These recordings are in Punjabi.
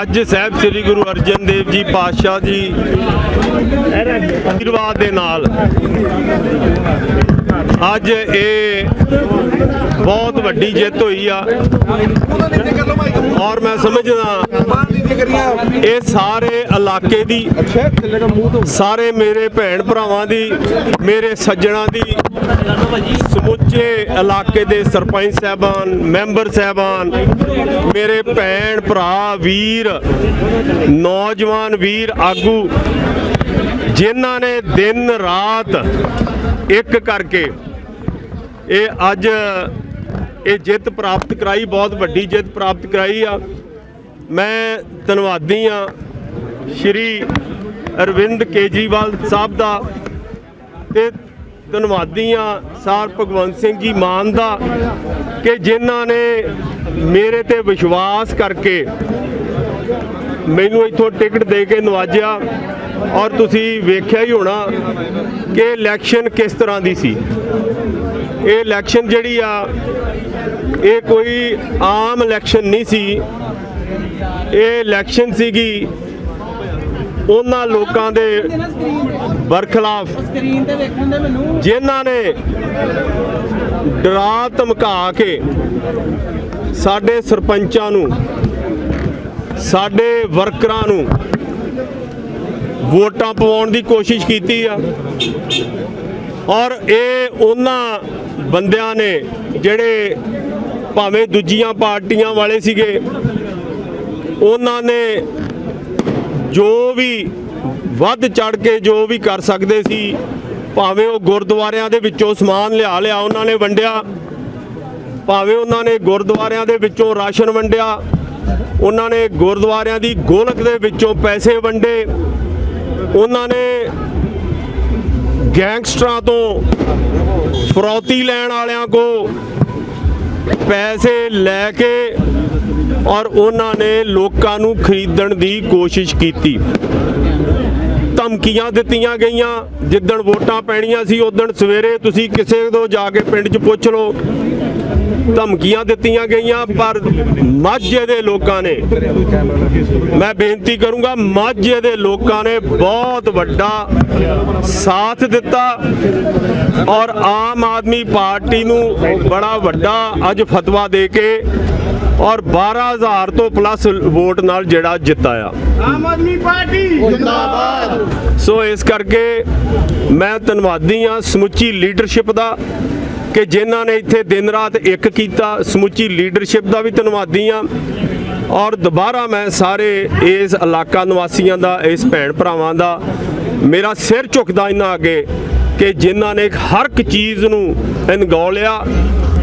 ਅੱਜ ਸਾਹਿਬ ਸ੍ਰੀ ਗੁਰੂ ਅਰਜਨ ਦੇਵ ਜੀ ਪਾਤਸ਼ਾਹ ਜੀ ਆਸ਼ੀਰਵਾਦ ਦੇ ਨਾਲ ਅੱਜ ਇਹ ਬਹੁਤ ਵੱਡੀ ਜਿੱਤ ਹੋਈ ਆ। ਔਰ ਮੈਂ ਸਮਝਦਾ ਇਹ ਸਾਰੇ ਇਲਾਕੇ ਦੀ, ਸਾਰੇ ਮੇਰੇ ਭੈਣ ਭਰਾਵਾਂ ਦੀ, ਮੇਰੇ ਸੱਜਣਾ ਦੀ ਸਮੁੱਚੇ ਇਲਾਕੇ ਦੇ ਸਰਪੰਚ ਸਾਹਿਬਾਨ, ਮੈਂਬਰ ਸਾਹਿਬਾਨ, ਮੇਰੇ ਭੈਣ, ਭਰਾ, ਵੀਰ, ਨੌਜਵਾਨ ਵੀਰ, ਆਗੂ, ਜਿਨ੍ਹਾਂ ਨੇ ਦਿਨ ਰਾਤ ਇੱਕ ਕਰਕੇ ਇਹ ਅੱਜ ਇਹ ਜਿੱਤ ਪ੍ਰਾਪਤ ਕਰਾਈ, ਬਹੁਤ ਵੱਡੀ ਜਿੱਤ ਪ੍ਰਾਪਤ ਕਰਾਈ ਆ। ਮੈਂ ਧੰਨਵਾਦੀ ਆ ਸ਼੍ਰੀ ਅਰਵਿੰਦ ਕੇਜਰੀਵਾਲ ਸਾਹਿਬ ਦਾ ਤੇ ਧੰਨਵਾਦੀ ਆ ਸਾਰ ਭਗਵੰਤ ਸਿੰਘ ਜੀ ਮਾਨ ਦਾ ਕਿ ਜਿਨ੍ਹਾਂ ਨੇ ਮੇਰੇ ਤੇ ਵਿਸ਼ਵਾਸ ਕਰਕੇ ਮੈਨੂੰ ਇੱਥੋਂ ਟਿਕਟ ਦੇ ਕੇ ਨਵਾਜਿਆ ਔਰ ਤੁਸੀਂ ਵੇਖਿਆ ਹੀ ਹੋਣਾ ਕਿ ਇਲੈਕਸ਼ਨ ਕਿਸ ਤਰ੍ਹਾਂ ਦੀ ਸੀ। ਇਹ ਇਲੈਕਸ਼ਨ ਜਿਹੜੀ ਆ, ਇਹ ਕੋਈ ਆਮ ਇਲੈਕਸ਼ਨ ਨਹੀਂ ਸੀ। ਇਹ ਇਲੈਕਸ਼ਨ ਸੀਗੀ ਉਹਨਾਂ ਲੋਕਾਂ ਦੇ ਬਰਖਲਾਫ ਸਕਰੀਨ ਤੇ ਵੇਖਣ ਦੇ ਮੈਨੂੰ ਜਿਨ੍ਹਾਂ ਨੇ ਡਰਾ ਧਮਕਾ ਕੇ ਸਾਡੇ ਸਰਪੰਚਾਂ ਨੂੰ ਸਾਡੇ ਵਰਕਰਾਂ ਨੂੰ ਵੋਟਾਂ ਪਵਾਉਣ ਦੀ ਕੋਸ਼ਿਸ਼ ਕੀਤੀ ਆ। ਔਰ ਇਹ ਉਹਨਾਂ ਬੰਦਿਆਂ ਨੇ ਜਿਹੜੇ ਭਾਵੇਂ ਦੂਜੀਆਂ ਪਾਰਟੀਆਂ ਵਾਲੇ ਸੀਗੇ ਉਹਨਾਂ ਨੇ ਜੋ ਵੀ ਵੱਧ ਚੜ ਕੇ ਜੋ ਵੀ ਕਰ ਸਕਦੇ ਸੀ, ਭਾਵੇਂ ਉਹ ਗੁਰਦੁਆਰਿਆਂ ਦੇ ਵਿੱਚੋਂ ਸਮਾਨ ਲਿਆ ਲਿਆ ਉਹਨਾਂ ਨੇ ਵੰਡਿਆ, ਭਾਵੇਂ ਉਹਨਾਂ ਨੇ ਗੁਰਦੁਆਰਿਆਂ ਦੇ ਵਿੱਚੋਂ ਰਾਸ਼ਨ ਵੰਡਿਆ, ਉਹਨਾਂ ਨੇ ਗੁਰਦੁਆਰਿਆਂ ਦੀ ਗੋਲਕ ਦੇ ਵਿੱਚੋਂ ਪੈਸੇ ਵੰਡੇ, ਉਹਨਾਂ ਨੇ ਗੈਂਗਸਟਰਾਂ ਤੋਂ ਫਰੌਤੀ ਲੈਣ ਵਾਲਿਆਂ ਕੋ ਪੈਸੇ ਲੈ ਕੇ ਔਰ ਉਹਨਾਂ ਨੇ ਲੋਕਾਂ ਨੂੰ ਖਰੀਦਣ ਦੀ ਕੋਸ਼ਿਸ਼ ਕੀਤੀ। ਧਮਕੀਆਂ ਦਿੱਤੀਆਂ ਗਈਆਂ, ਜਿੱਦਣ ਵੋਟਾਂ ਪੈਣੀਆਂ ਸੀ ਉਦਣ ਸਵੇਰੇ ਤੁਸੀਂ ਕਿਸੇ ਤੋਂ ਜਾ ਕੇ ਪਿੰਡ 'ਚ ਪੁੱਛ ਲਓ। ਧਮਕੀਆਂ ਦਿੱਤੀਆਂ ਗਈਆਂ, ਪਰ ਮਾਝੇ ਦੇ ਲੋਕਾਂ ਨੇ, ਮੈਂ ਬੇਨਤੀ ਕਰੂੰਗਾ, ਮਾਝੇ ਦੇ ਲੋਕਾਂ ਨੇ ਬਹੁਤ ਵੱਡਾ ਸਾਥ ਦਿੱਤਾ ਔਰ ਆਮ ਆਦਮੀ ਪਾਰਟੀ ਨੂੰ ਬੜਾ ਵੱਡਾ ਅੱਜ ਫਤਵਾ ਦੇ ਕੇ ਔਰ 12000 ਤੋਂ ਪਲੱਸ ਵੋਟ ਨਾਲ ਜਿਹੜਾ ਜਿੱਤਾਇਆ ਆਮ ਆਦਮੀ ਪਾਰਟੀ। ਜਿੰਦਾਬਾਦ। ਸੋ ਇਸ ਕਰਕੇ ਮੈਂ ਧੰਨਵਾਦੀ ਆ ਸਮੁੱਚੀ ਲੀਡਰਸ਼ਿਪ ਦਾ ਕਿ ਜਿਨ੍ਹਾਂ ਨੇ ਇੱਥੇ ਦਿਨ ਰਾਤ ਇੱਕ ਕੀਤਾ। ਸਮੁੱਚੀ ਲੀਡਰਸ਼ਿਪ ਦਾ ਵੀ ਧੰਨਵਾਦੀ ਆ ਔਰ ਦੁਬਾਰਾ ਮੈਂ ਸਾਰੇ ਇਸ ਇਲਾਕਾ ਨਿਵਾਸੀਆਂ ਦਾ ਇਸ ਭੈਣ ਭਰਾਵਾਂ ਦਾ ਮੇਰਾ ਸਿਰ ਝੁਕਦਾ ਇਹਨਾਂ ਅੱਗੇ ਕਿ ਜਿਨ੍ਹਾਂ ਨੇ ਹਰ ਇੱਕ ਚੀਜ਼ ਨੂੰ ਅਣਗੌਲਿਆ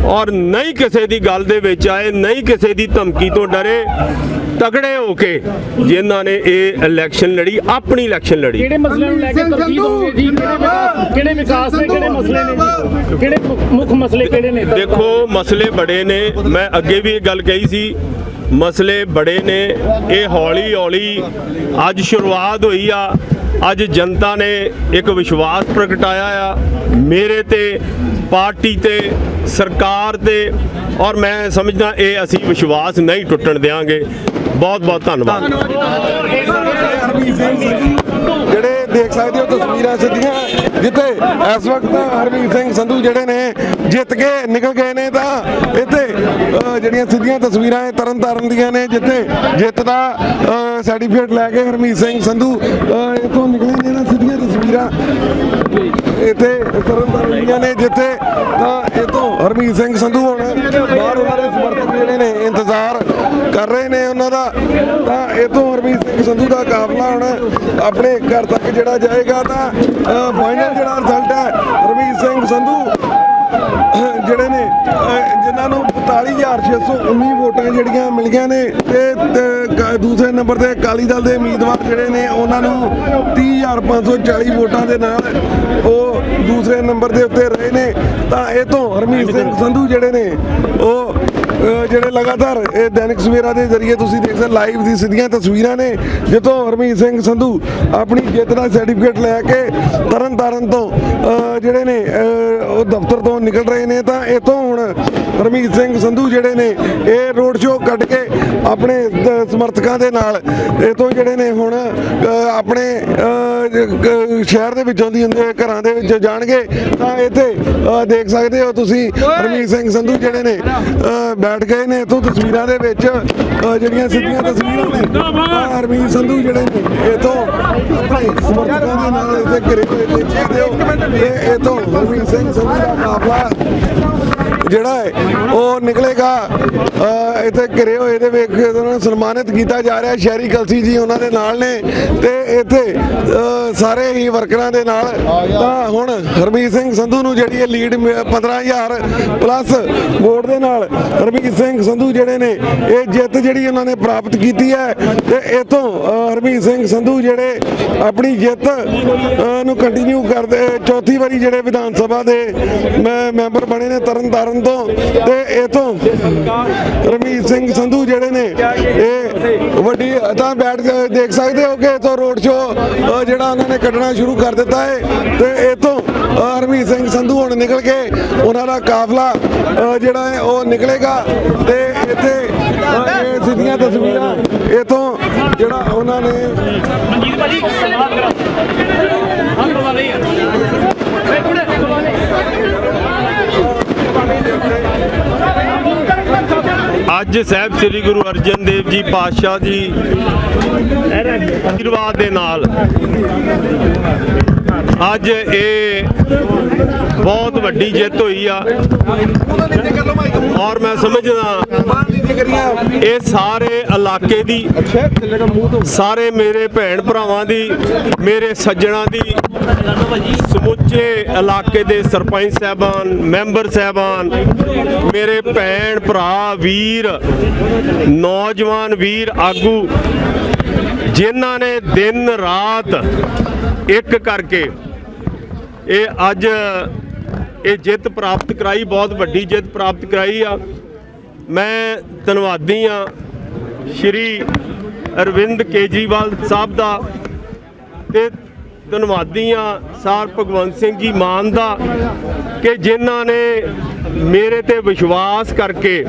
ਔਰ ਨਹੀਂ ਕਿਸੇ ਦੀ ਗੱਲ ਦੇ ਵਿੱਚ ਆਏ ਨਹੀਂ ਕਿਸੇ ਦੀ ਧਮਕੀ ਤੋਂ ਡਰੇ ਤਗੜੇ ਹੋ ਕੇ ਜਿਨ੍ਹਾਂ ਨੇ ਇਹ ਇਲੈਕਸ਼ਨ ਲੜੀ ਆਪਣੀ ਇਲੈਕਸ਼ਨ ਲੜੀ। ਕਿਹੜੇ ਮਸਲੇ ਨੂੰ ਲੈ ਕੇ ਤਰਜੀਹ ਦੋਗੇ ਜੀ? ਕਿਹੜੇ ਵਿਕਾਸ ਕਿਹੜੇ ਵਿਕਾਸ ਨੇ ਕਿਹੜੇ ਮਸਲੇ ਨੇ ਜੀ? ਕਿਹੜੇ ਮੁੱਖ- ਮੁੱਖ ਮਸਲੇ ਕਿਹੜੇ ਨੇ? ਦੇਖੋ ਮਸਲੇ ਬੜੇ ਨੇ। ਮੈਂ ਅੱਗੇ ਵੀ ਇਹ ਗੱਲ ਕਹੀ ਸੀ ਮਸਲੇ ਬੜੇ ਨੇ। ਇਹ ਹੌਲੀ ਹੌਲੀ ਅੱਜ ਸ਼ੁਰੂਆਤ ਹੋਈ ਆ। ਅੱਜ ਜਨਤਾ ਨੇ ਇੱਕ ਵਿਸ਼ਵਾਸ ਪ੍ਰਗਟਾਇਆ ਆ। ਮੇਰੇ ਤੇ, ਪਾਰਟੀ ਤੇ, ਸਰਕਾਰ ਤੇ ਔਰ ਮੈਂ ਸਮਝਦਾ ਇਹ ਅਸੀਂ ਵਿਸ਼ਵਾਸ ਨਹੀਂ ਟੁੱਟਣ ਦੇਵਾਂਗੇ ਬਹੁਤ ਬਹੁਤ ਧੰਨਵਾਦ ਦੇਖ ਸਕਦੇ ਹੋ ਤਸਵੀਰਾਂ ਸਿੱਧੀਆਂ ਜਿੱਥੇ ਇਸ ਵਕਤ ਹਰਮੀਤ ਸਿੰਘ ਸੰਧੂ ਜਿਹੜੇ ਨੇ ਜਿੱਤ ਕੇ ਨਿਕਲ ਗਏ ਨੇ ਤਾਂ ਇੱਥੇ ਜਿਹੜੀਆਂ ਸਿੱਧੀਆਂ ਤਸਵੀਰਾਂ ਇਹ ਤਰਨ ਤਾਰਨ ਦੀਆਂ ਨੇ ਜਿੱਥੇ ਜਿੱਤ ਦਾ ਸਰਟੀਫਿਕੇਟ ਲੈ ਕੇ ਹਰਮੀਤ ਸਿੰਘ ਸੰਧੂ ਅਹ, ਇੱਥੋਂ ਨਿਕਲੇ ਨੇ ਨਾ ਸਿੱਧੀਆਂ ਤਸਵੀਰਾਂ। ਇੱਥੇ ਤਰਨ ਤਾਰਨ ਦੀਆਂ ਨੇ ਜਿੱਥੇ ਤਾਂ ਇੱਥੋਂ ਹਰਮੀਤ ਸਿੰਘ ਸੰਧੂ ਹੁਣ ਬਾਹਰ ਉਹਨਾਂ ਸਮਰਥਕ ਜਿਹੜੇ ਨੇ ਇੰਤਜ਼ਾਰ ਕਰ ਰਹੇ ਨੇ ਉਹਨਾਂ ਦਾ ਤਾਂ ਇੱਥੋਂ ਹਰਮੀਤ ਸਿੰਘ ਸੰਧੂ ਦਾ ਕਾਫਲਾ ਹੁਣ ਆਪਣੇ ਘਰ ਤੱਕ ਜਿਹੜਾ ਜਾਏਗਾ ਤਾਂ ਫਾਈਨਲ ਜਿਹੜਾ ਰਿਜ਼ਲਟ ਹੈ ਹਰਮੀਤ ਸਿੰਘ ਸੰਧੂ ਜਿਹੜੇ ਨੇ ਅਹ, ਜਿਨ੍ਹਾਂ ਨੂੰ 45619 ਵੋਟਾਂ ਜਿਹੜੀਆਂ ਮਿਲੀਆਂ ਨੇ ਤੇ ਕ- ਦੂਸਰੇ ਨੰਬਰ ਤੇ ਅਕਾਲੀ ਦਲ ਦੇ ਉਮੀਦਵਾਰ ਜਿਹੜੇ ਨੇ ਉਹਨਾਂ ਨੂੰ 30540 ਵੋਟਾਂ ਦੇ ਨਾਲ ਉਹ ਦੂਸਰੇ ਨੰਬਰ ਦੇ ਉੱਤੇ ਰਹੇ ਨੇ। ਤਾਂ ਇਹ ਤੋਂ ਹਰਮੀਤ ਸਿੰਘ ਸੰਧੂ ਜਿਹੜੇ ਨੇ ਉਹ ਜਿਹੜੇ ਲਗਾਤਾਰ ਇਹ ਦੈਨਿਕ ਸਵੇਰਾ ਦੇ ਜ਼ਰੀਏ ਤੁਸੀਂ ਦੇਖ ਸਕਦੇ ਲਾਈਵ ਦੀ ਸਿੱਧੀਆਂ ਤਸਵੀਰਾਂ ਨੇ ਜਿੱਥੋਂ ਹਰਮੀਤ ਸਿੰਘ ਸੰਧੂ ਆਪਣੀ ਜਿੱਤ ਦਾ ਸਰਟੀਫਿਕੇਟ ਲੈ ਕੇ ਤਰਨ ਤਾਰਨ ਤੋਂ ਜਿਹੜੇ ਨੇ ਉਹ ਦਫ਼ਤਰ ਤੋਂ ਨਿਕਲ ਰਹੇ ਨੇ ਤਾਂ ਇਥੋਂ ਹੁਣ ਹਰਮੀਤ ਸਿੰਘ ਸੰਧੂ ਜਿਹੜੇ ਨੇ ਇਹ ਰੋਡ ਸ਼ੋਅ ਕੱਢ ਕੇ ਆਪਣੇ ਸਮਰਥਕਾਂ ਦੇ ਨਾਲ ਇਥੋਂ ਜਿਹੜੇ ਨੇ ਹੁਣ ਆਪਣੇ ਸ਼ਹਿਰ ਦੇ ਵਿੱਚੋਂ ਦੀ ਘਰਾਂ ਦੇ ਵਿੱਚ ਜਾਣਗੇ ਤਾਂ ਇੱਥੇ ਦੇਖ ਸਕਦੇ ਹੋ ਤੁਸੀਂ ਹਰਮੀਤ ਸਿੰਘ ਸੰਧੂ ਜਿਹੜੇ ਨੇ ਬੈਠ ਗਏ ਨੇ ਇਥੋਂ ਤਸਵੀਰਾਂ ਦੇ ਵਿੱਚ ਜਿਹੜੀਆਂ ਸਿੱਧੀਆਂ ਤਸਵੀਰਾਂ ਨੇ ਹਰਮੀਤ ਸੰਧੂ ਜਿਹੜੇ ਨੇ ਇਥੋਂ ਆਪਣੇ ਸਮਰਥਕਾਂ ਦੇ ਨਾਲ ਇੱਥੇ ਘਰੇ ਹੋਏ ਦੇਖ ਸਕਦੇ ਹੋ ਤੇ ਇਥੋਂ ਹਰਮੀਤ ਸਿੰਘ ਸੰਧੂ ਦਾ ਕਾਫਲਾ ਜਿਹੜਾ ਹੈ ਉਹ ਨਿਕਲੇਗਾ ਇੱਥੇ ਘਿਰੇ ਹੋਏ ਦੇ ਵੇਖ ਕੇ ਉਹਨਾਂ ਨੂੰ ਸਨਮਾਨਿਤ ਕੀਤਾ ਜਾ ਰਿਹਾ, ਸ਼ਹਿਰੀ ਕਲਸੀ ਜੀ ਉਹਨਾਂ ਦੇ ਨਾਲ ਨੇ ਤੇ ਇੱਥੇ ਸਾਰੇ ਹੀ ਵਰਕਰਾਂ ਦੇ ਨਾਲ। ਤਾਂ ਹੁਣ ਹਰਮੀਤ ਸਿੰਘ ਸੰਧੂ ਨੂੰ ਜਿਹੜੀ ਹੈ ਲੀਡ 15000 ਪਲੱਸ ਵੋਟ ਦੇ ਨਾਲ ਹਰਮੀਤ ਸਿੰਘ ਸੰਧੂ ਜਿਹੜੇ ਨੇ, ਇਹ ਜਿੱਤ ਜਿਹੜੀ ਉਹਨਾਂ ਨੇ ਪ੍ਰਾਪਤ ਕੀਤੀ ਹੈ ਤੇ ਇਥੋਂ ਹਰਮੀਤ ਸਿੰਘ ਸੰਧੂ ਜਿਹੜੇ ਆਪਣੀ ਜਿੱਤ ਨੂੰ ਕੰਟੀਨਿਊ ਕਰਦੇ, ਚੌਥੀ ਵਾਰੀ ਜਿਹੜੇ ਵਿਧਾਨ ਸਭਾ ਦੇ ਮੈਂ- ਮੈਂਬਰ ਬਣੇ ਨੇ, ਤਰਨ ਤਾਰਨ ਤੋਂ ਤੇ ਇਥੋਂ ਰਮੀਤ ਸਿੰਘ ਸੰਧੂ ਜਿਹੜੇ ਨੇ, ਇਹ ਵੱਡੀ, ਤਾਂ ਬੈਠ ਕੇ ਦੇਖ ਸਕਦੇ ਹੋ ਕਿ ਇਥੋਂ ਰੋਡ ਸ਼ੋਅ ਜਿਹੜਾ ਉਹਨਾਂ ਨੇ ਕੱਢਣਾ ਸ਼ੁਰੂ ਕਰ ਦਿੱਤਾ ਹੈ। ਤੇ ਇਥੋਂ ਹਰਮੀਤ ਸਿੰਘ ਸੰਧੂ ਹੁਣ ਨਿਕਲ ਕੇ ਉਹਨਾਂ ਦਾ ਕਾਫਲਾ ਜਿਹੜਾ ਹੈ ਉਹ ਨਿਕਲੇਗਾ। ਤੇ ਇੱਥੇ ਇਹ ਸਿੱਧੀਆਂ ਤਸਵੀਰਾਂ, ਇਥੋਂ ਜਿਹੜਾ ਉਹਨਾਂ ਨੇ ਮਨਜੀਤ ਭਾਜੀ ਹਾਂ। ਕਰਵਾ ਲਈ ਅੱਜ ਸਾਹਿਬ ਸ੍ਰੀ ਗੁਰੂ ਅਰਜਨ ਦੇਵ ਜੀ ਪਾਤਸ਼ਾਹ ਜੀ ਆਸ਼ੀਰਵਾਦ ਦੇ ਨਾਲ ਅੱਜ ਇਹ ਬਹੁਤ ਵੱਡੀ ਜਿੱਤ ਹੋਈ ਆ। ਔਰ ਮੈਂ ਸਮਝਦਾ ਇਹ ਸਾਰੇ ਇਲਾਕੇ ਦੀ, ਸਾਰੇ ਮੇਰੇ ਭੈਣ ਭਰਾਵਾਂ ਦੀ, ਮੇਰੇ ਸੱਜਣਾ ਦੀ, ਸਮੁੱਚੇ ਇਲਾਕੇ ਦੇ ਸਰਪੰਚ ਸਾਹਿਬਾਨ, ਮੈਂਬਰ ਸਾਹਿਬਾਨ, ਮੇਰੇ ਭੈਣ ਭਰਾ, ਵੀਰ, ਨੌਜਵਾਨ ਵੀਰ, ਆਗੂ, ਜਿਨ੍ਹਾਂ ਨੇ ਦਿਨ ਰਾਤ ਇੱਕ ਕਰਕੇ ਇਹ ਅੱਜ ਇਹ ਜਿੱਤ ਪ੍ਰਾਪਤ ਕਰਾਈ, ਬਹੁਤ ਵੱਡੀ ਜਿੱਤ ਪ੍ਰਾਪਤ ਕਰਾਈ ਆ। ਮੈਂ ਧੰਨਵਾਦੀ ਆ ਸ਼੍ਰੀ ਅਰਵਿੰਦ ਕੇਜਰੀਵਾਲ ਸਾਹਿਬ ਦਾ ਤੇ ਧੰਨਵਾਦੀ ਆ ਸਾਰ ਭਗਵੰਤ ਸਿੰਘ ਜੀ ਮਾਨ ਦਾ ਕਿ ਜਿਨ੍ਹਾਂ ਨੇ ਮੇਰੇ ਤੇ ਵਿਸ਼ਵਾਸ ਕਰਕੇ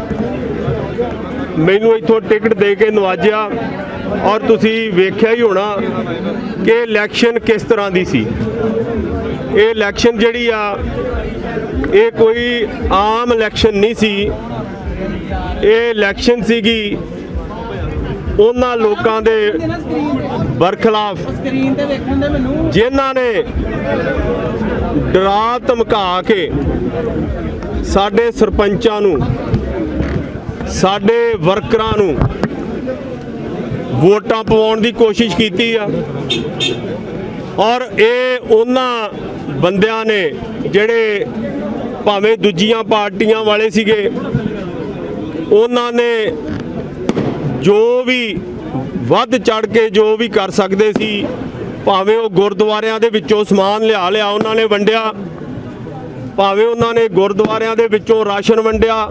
ਮੈਨੂੰ ਇੱਥੋਂ ਟਿਕਟ ਦੇ ਕੇ ਨਵਾਜਿਆ ਔਰ ਤੁਸੀਂ ਵੇਖਿਆ ਹੀ ਹੋਣਾ ਕਿ ਇਲੈਕਸ਼ਨ ਕਿਸ ਤਰ੍ਹਾਂ ਦੀ ਸੀ। ਇਹ ਇਲੈਕਸ਼ਨ ਜਿਹੜੀ ਆ, ਇਹ ਕੋਈ ਆਮ ਇਲੈਕਸ਼ਨ ਨਹੀਂ ਸੀ। ਇਹ ਇਲੈਕਸ਼ਨ ਸੀਗੀ ਉਹਨਾਂ ਲੋਕਾਂ ਦੇ ਬਰਖਲਾਫ, ਜਿਨ੍ਹਾਂ ਨੇ ਡਰਾ ਧਮਕਾ ਕੇ ਸਾਡੇ ਸਰਪੰਚਾਂ ਨੂੰ, ਸਾਡੇ ਵਰਕਰਾਂ ਨੂੰ ਵੋਟਾਂ ਪਵਾਉਣ ਦੀ ਕੋਸ਼ਿਸ਼ ਕੀਤੀ ਆ। ਔਰ ਇਹ ਉਹਨਾਂ ਬੰਦਿਆਂ ਨੇ ਜਿਹੜੇ ਭਾਵੇਂ ਦੂਜੀਆਂ ਪਾਰਟੀਆਂ ਵਾਲੇ ਸੀਗੇ, ਉਹਨਾਂ ਨੇ ਜੋ ਵੀ ਵੱਧ ਚੜ ਕੇ ਜੋ ਵੀ ਕਰ ਸਕਦੇ ਸੀ, ਭਾਵੇਂ ਉਹ ਗੁਰਦੁਆਰਿਆਂ ਦੇ ਵਿੱਚੋਂ ਸਮਾਨ ਲਿਆ ਲਿਆ ਉਹਨਾਂ ਨੇ ਵੰਡਿਆ, ਭਾਵੇਂ ਉਹਨਾਂ ਨੇ ਗੁਰਦੁਆਰਿਆਂ ਦੇ ਵਿੱਚੋਂ ਰਾਸ਼ਨ ਵੰਡਿਆ,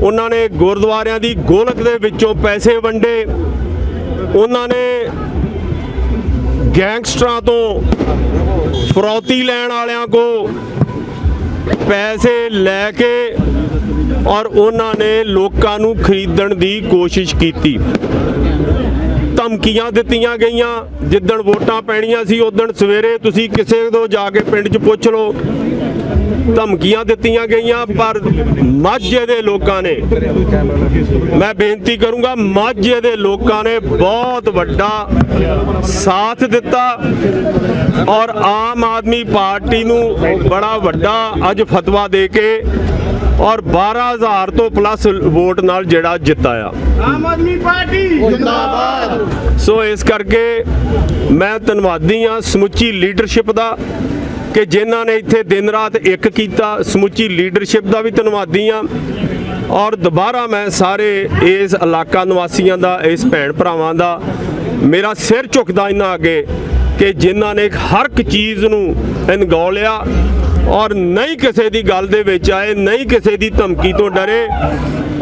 ਉਹਨਾਂ ਨੇ ਗੁਰਦੁਆਰਿਆਂ ਦੀ ਗੋਲਕ ਦੇ ਵਿੱਚੋਂ ਪੈਸੇ ਵੰਡੇ, ਉਹਨਾਂ ਨੇ ਗੈਂਗਸਟਰਾਂ ਤੋਂ ਫਰੌਤੀ ਲੈਣ ਵਾਲਿਆਂ ਕੋ ਪੈਸੇ ਲੈ ਕੇ ਔਰ ਉਹਨਾਂ ਨੇ ਲੋਕਾਂ ਨੂੰ ਖਰੀਦਣ ਦੀ ਕੋਸ਼ਿਸ਼ ਕੀਤੀ। ਧਮਕੀਆਂ ਦਿੱਤੀਆਂ ਗਈਆਂ, ਜਿੱਦਣ ਵੋਟਾਂ ਪੈਣੀਆਂ ਸੀ ਉਦਣ ਸਵੇਰੇ ਤੁਸੀਂ ਕਿਸੇ ਤੋਂ ਜਾ ਕੇ ਪਿੰਡ 'ਚ ਪੁੱਛ ਲਓ। ਧਮਕੀਆਂ ਦਿੱਤੀਆਂ ਗਈਆਂ ਪਰ ਮਾਝੇ ਦੇ ਲੋਕਾਂ ਨੇ ਮੈਂ ਬੇਨਤੀ ਕਰੂੰਗਾ ਮਾਝੇ ਦੇ ਲੋਕਾਂ ਨੇ ਬਹੁਤ ਵੱਡਾ ਸਾਥ ਦਿੱਤਾ ਔਰ ਆਮ ਆਦਮੀ ਪਾਰਟੀ ਨੂੰ ਬੜਾ ਵੱਡਾ ਅੱਜ ਫਤਵਾ ਦੇ ਕੇ ਔਰ 12000 ਤੋਂ ਪਲੱਸ ਵੋਟ ਨਾਲ ਜਿਹੜਾ ਜਿੱਤਾਇਆ। ਆਮ ਆਦਮੀ ਪਾਰਟੀ! ਜਿੰਦਾਬਾਦ! ਸੋ ਇਸ ਕਰਕੇ ਮੈਂ ਧੰਨਵਾਦੀ ਆ ਸਮੁੱਚੀ ਲੀਡਰਸ਼ਿਪ ਦਾ। ਕਿ ਜਿਨ੍ਹਾਂ ਨੇ ਇੱਥੇ ਦਿਨ ਰਾਤ ਇੱਕ ਕੀਤਾ, ਸਮੁੱਚੀ ਲੀਡਰਸ਼ਿਪ ਦਾ ਵੀ ਧੰਨਵਾਦੀ ਆ ਔਰ ਦੁਬਾਰਾ ਮੈਂ ਸਾਰੇ ਇਸ ਇਲਾਕਾ ਨਿਵਾਸੀਆਂ ਦਾ, ਇਸ ਭੈਣ ਭਰਾਵਾਂ ਦਾ ਮੇਰਾ ਸਿਰ ਝੁਕਦਾ ਇਹਨਾਂ ਅੱਗੇ ਕਿ ਜਿਨ੍ਹਾਂ ਨੇ ਹਰ ਇੱਕ ਚੀਜ਼ ਨੂੰ ਅਣਗੌਲਿਆ ਔਰ ਨਹੀਂ ਕਿਸੇ ਦੀ ਗੱਲ ਦੇ ਵਿੱਚ ਆਏ, ਨਹੀਂ ਕਿਸੇ ਦੀ ਧਮਕੀ ਤੋਂ ਡਰੇ।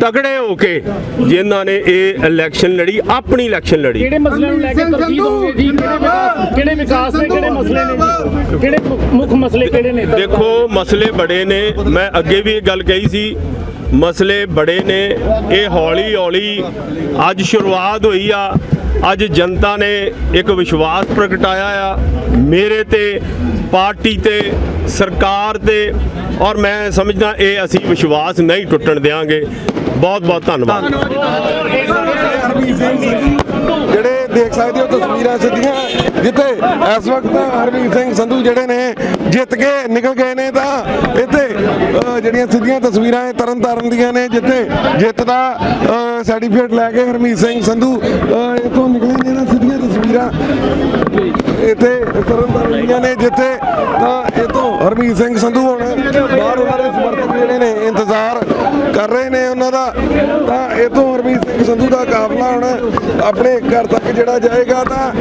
ਤਗੜੇ ਹੋ ਕੇ ਜਿਨ੍ਹਾਂ ਨੇ ਇਹ ਇਲੈਕਸ਼ਨ ਲੜੀ ਆਪਣੀ ਇਲੈਕਸ਼ਨ ਲੜੀ। ਕਿਹੜੇ ਮਸਲਿਆਂ ਨੂੰ ਲੈ ਕੇ ਤਰਜੀਹ ਦੋਗੇ ਜੀ? ਕਿਹੜੇ ਵਿਕਾਸ ਕਿਹੜੇ ਵਿਕਾਸ ਨੇ ਕਿਹੜੇ ਮਸਲੇ ਨੇ? ਜੀ ਕਿਹੜੇ ਮੁੱਖ ਮਸਲੇ ਕਿਹੜੇ ਨੇ? ਦੇਖੋ ਮਸਲੇ ਬੜੇ ਨੇ। ਮੈਂ ਅੱਗੇ ਵੀ ਇਹ ਗੱਲ ਕਹੀ ਸੀ ਮਸਲੇ ਬੜੇ ਨੇ, ਇਹ ਹੌਲੀ ਹੌਲੀ ਅੱਜ ਸ਼ੁਰੂਆਤ ਹੋਈ ਆ। ਅੱਜ ਜਨਤਾ ਨੇ ਇੱਕ ਵਿਸ਼ਵਾਸ ਪ੍ਰਗਟਾਇਆ ਆ। ਮੇਰੇ ਤੇ, ਪਾਰਟੀ ਤੇ, ਸਰਕਾਰ ਤੇ, ਔਰ ਮੈਂ ਸਮਝਦਾ ਇਹ ਅਸੀਂ ਵਿਸ਼ਵਾਸ ਨਹੀਂ ਟੁੱਟਣ ਦੇਵਾਂਗੇ ਬਹੁਤ ਬਹੁਤ ਧੰਨਵਾਦ ਹਰਮੀਤ ਸਿੰਘ ਸੰਧੂ ਜਿਹੜੇ ਦੇਖ ਸਕਦੇ ਹੋ ਤਸਵੀਰਾਂ ਸਿੱਧੀਆਂ ਜਿੱਥੇ ਇਸ ਵਕਤ ਹਰਮੀਤ ਸਿੰਘ ਸੰਧੂ ਜਿਹੜੇ ਨੇ ਜਿੱਤ ਕੇ ਨਿਕਲ ਗਏ ਨੇ ਤਾਂ ਇੱਥੇ ਜਿਹੜੀਆਂ ਸਿੱਧੀਆਂ ਤਸਵੀਰਾਂ ਤਰਨ ਤਾਰਨ ਦੀਆਂ ਨੇ ਜਿੱਥੇ ਜਿੱਤ ਦਾ ਸਰਟੀਫਿਕੇਟ ਲੈ ਕੇ ਹਰਮੀਤ ਸਿੰਘ ਸੰਧੂ ਅਹ, ਇੱਥੋਂ ਨਿਕਲੇ ਨੇ ਨਾ ਸਿੱਧੀਆਂ ਤਸਵੀਰਾਂ। ਇੱਥੇ ਤਰਨ ਤਾਰਨ ਦੀਆਂ ਨੇ ਜਿੱਥੇ ਤਾਂ ਇੱਥੋਂ ਹਰਮੀਤ ਸਿੰਘ ਸੰਧੂ ਹੁਣ ਬਾਹਰ ਉਹਨਾਂ ਦੇ ਸਮਰਥਕ ਜਿਹੜੇ ਨੇ ਇੰਤਜ਼ਾਰ ਕਰ ਰਹੇ ਨੇ ਉਹਨਾਂ ਦਾ। ਤਾਂ ਇੱਥੋਂ ਹਰਮੀਤ ਸਿੰਘ ਸੰਧੂ ਦਾ ਕਾਫਲਾ ਹੁਣ ਆਪਣੇ ਘਰ ਤੱਕ ਜਿਹੜਾ ਜਾਏਗਾ ਤਾਂ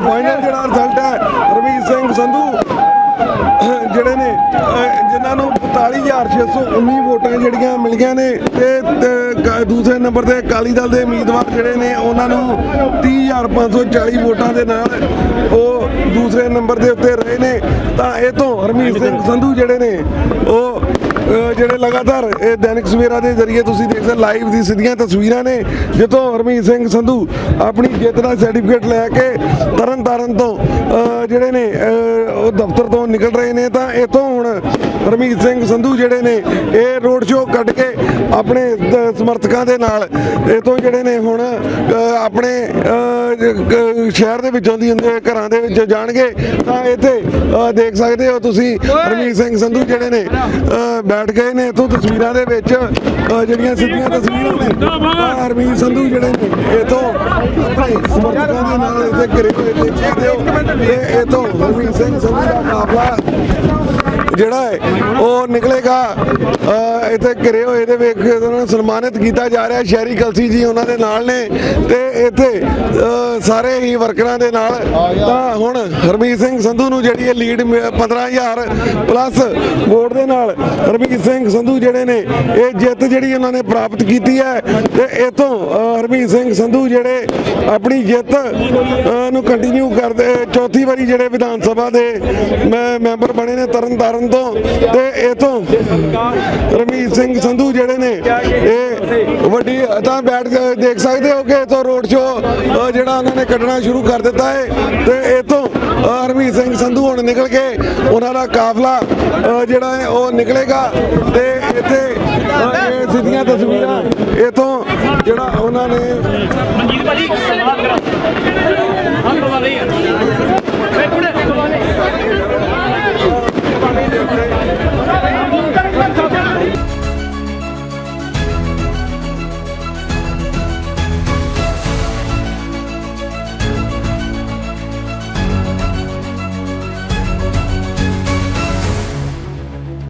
ਫਾਈਨਲ ਜਿਹੜਾ ਰਿਜ਼ਲਟ ਹੈ ਹਰਮੀਤ ਸਿੰਘ ਸੰਧੂ, ਜਿਹੜੇ ਨੇ ਜਿਨ੍ਹਾਂ ਨੂੰ 45619 ਵੋਟਾਂ ਜਿਹੜੀਆਂ ਮਿਲੀਆਂ ਨੇ ਤੇ ਦੂਸਰੇ ਨੰਬਰ ਤੇ ਅਕਾਲੀ ਦਲ ਦੇ ਉਮੀਦਵਾਰ ਜਿਹੜੇ ਨੇ, ਉਹਨਾਂ ਨੂੰ 30540 ਵੋਟਾਂ ਦੇ ਨਾਲ ਉਹ ਦੂਸਰੇ ਨੰਬਰ ਦੇ ਉੱਤੇ ਰਹੇ ਨੇ। ਤਾਂ ਇਹ ਤੋਂ ਹਰਮੀਤ ਸਿੰਘ ਸੰਧੂ ਜਿਹੜੇ ਨੇ, ਉਹ ਜਿਹੜੇ ਲਗਾਤਾਰ ਇਹ ਦੈਨਿਕ ਸਵੇਰਾ ਦੇ ਜ਼ਰੀਏ ਤੁਸੀਂ ਦੇਖ ਸਕਦੇ ਲਾਈਵ ਦੀ ਸਿੱਧੀਆਂ ਤਸਵੀਰਾਂ ਨੇ ਜਿੱਥੋਂ ਹਰਮੀਤ ਸਿੰਘ ਸੰਧੂ ਆਪਣੀ ਜਿੱਤ ਦਾ ਸਰਟੀਫਿਕੇਟ ਲੈ ਕੇ ਤਰਨ ਤਾਰਨ ਤੋਂ ਜਿਹੜੇ ਨੇ ਉਹ ਦਫ਼ਤਰ ਤੋਂ ਨਿਕਲ ਰਹੇ ਨੇ ਤਾਂ ਇੱਥੋਂ ਹੁਣ ਹਰਮੀਤ ਸਿੰਘ ਸੰਧੂ ਜਿਹੜੇ ਨੇ ਇਹ ਰੋਡ ਸ਼ੋਅ ਕੱਢ ਕੇ ਆਪਣੇ ਸਮਰਥਕਾਂ ਦੇ ਨਾਲ ਇੱਥੋਂ ਜਿਹੜੇ ਨੇ ਹੁਣ ਆਪਣੇ ਸ਼ਹਿਰ ਦੇ ਵਿੱਚੋਂ ਦੀ ਹੁੰਦੇ ਘਰਾਂ ਦੇ ਵਿੱਚ ਜਾਣਗੇ ਤਾਂ ਇੱਥੇ ਦੇਖ ਸਕਦੇ ਹੋ ਤੁਸੀਂ ਹਰਮੀਤ ਸਿੰਘ ਸੰਧੂ ਜਿਹੜੇ ਨੇ ਬੈਠ ਗਏ ਨੇ ਇੱਥੋਂ ਤਸਵੀਰਾਂ ਦੇ ਵਿੱਚ ਜਿਹੜੀਆਂ ਸਿੱਧੀਆਂ ਤਸਵੀਰਾਂ ਨੇ ਹਰਮੀਤ ਸੰਧੂ ਜਿਹੜੇ ਨੇ ਇੱਥੋਂ ਆਪਣੇ ਸਮਰਥਕਾਂ ਦੇ ਨਾਲ ਇੱਥੇ ਘਿਰੇ ਹੋਏ ਦੇਖ ਸਕਦੇ ਹੋ ਤੇ ਇੱਥੋਂ ਹਰਮੀਤ ਸਿੰਘ ਸੰਧੂ ਦਾ ਕਾਫਲਾ ਜਿਹੜਾ ਹੈ, ਉਹ ਨਿਕਲੇਗਾ ਇੱਥੇ ਘਿਰੇ ਹੋਏ ਦੇ ਵੇਖ ਕੇ ਉਹਨਾਂ ਨੂੰ ਸਨਮਾਨਿਤ ਕੀਤਾ ਜਾ ਰਿਹਾ, ਸ਼ਹਿਰੀ ਕਲਸੀ ਜੀ ਉਹਨਾਂ ਦੇ ਨਾਲ ਨੇ ਤੇ ਇੱਥੇ ਸਾਰੇ ਹੀ ਵਰਕਰਾਂ ਦੇ ਨਾਲ। ਤਾਂ ਹੁਣ ਹਰਮੀਤ ਸਿੰਘ ਸੰਧੂ ਨੂੰ ਜਿਹੜੀ ਇਹ ਲੀਡ 15000 ਪਲੱਸ ਵੋਟ ਦੇ ਨਾਲ ਹਰਮੀਤ ਸਿੰਘ ਸੰਧੂ ਜਿਹੜੇ ਨੇ, ਇਹ ਜਿੱਤ ਜਿਹੜੀ ਉਹਨਾਂ ਨੇ ਪ੍ਰਾਪਤ ਕੀਤੀ ਹੈ, ਤੇ ਇਥੋਂ ਹਰਮੀਤ ਸਿੰਘ ਸੰਧੂ ਜਿਹੜੇ ਆਪਣੀ ਜਿੱਤ ਨੂੰ ਕੰਟੀਨਿਊ ਕਰਦੇ, ਚੌਥੀ ਵਾਰੀ ਜਿਹੜੇ ਵਿਧਾਨ ਸਭਾ ਦੇ ਮੈਂ- ਮੈਂਬਰ ਬਣੇ ਨੇ, ਤਰਨ ਤਾਰਨ ਤੋਂ ਤੇ ਇਥੋਂ ਰਮੀਤ ਸਿੰਘ ਸੰਧੂ ਜਿਹੜੇ ਨੇ, ਇਹ ਵੱਡੀ, ਤਾਂ ਬੈਠ ਕੇ ਦੇਖ ਸਕਦੇ ਹੋ ਕਿ ਇਥੋਂ ਰੋਡ ਸ਼ੋਅ ਜਿਹੜਾ ਉਹਨਾਂ ਨੇ ਕੱਢਣਾ ਸ਼ੁਰੂ ਕਰ ਦਿੱਤਾ ਹੈ ਤੇ ਇਥੋਂ ਹਰਮੀਤ ਸਿੰਘ ਸੰਧੂ ਹੁਣ ਨਿਕਲ ਕੇ ਉਹਨਾਂ ਦਾ ਕਾਫਲਾ ਜਿਹੜਾ ਹੈ ਉਹ ਨਿਕਲੇਗਾ ਤੇ ਇੱਥੇ ਇਹ ਸਿੱਧੀਆਂ ਤਸਵੀਰਾਂ ਇਥੋਂ ਜਿਹੜਾ ਉਹਨਾਂ ਨੇ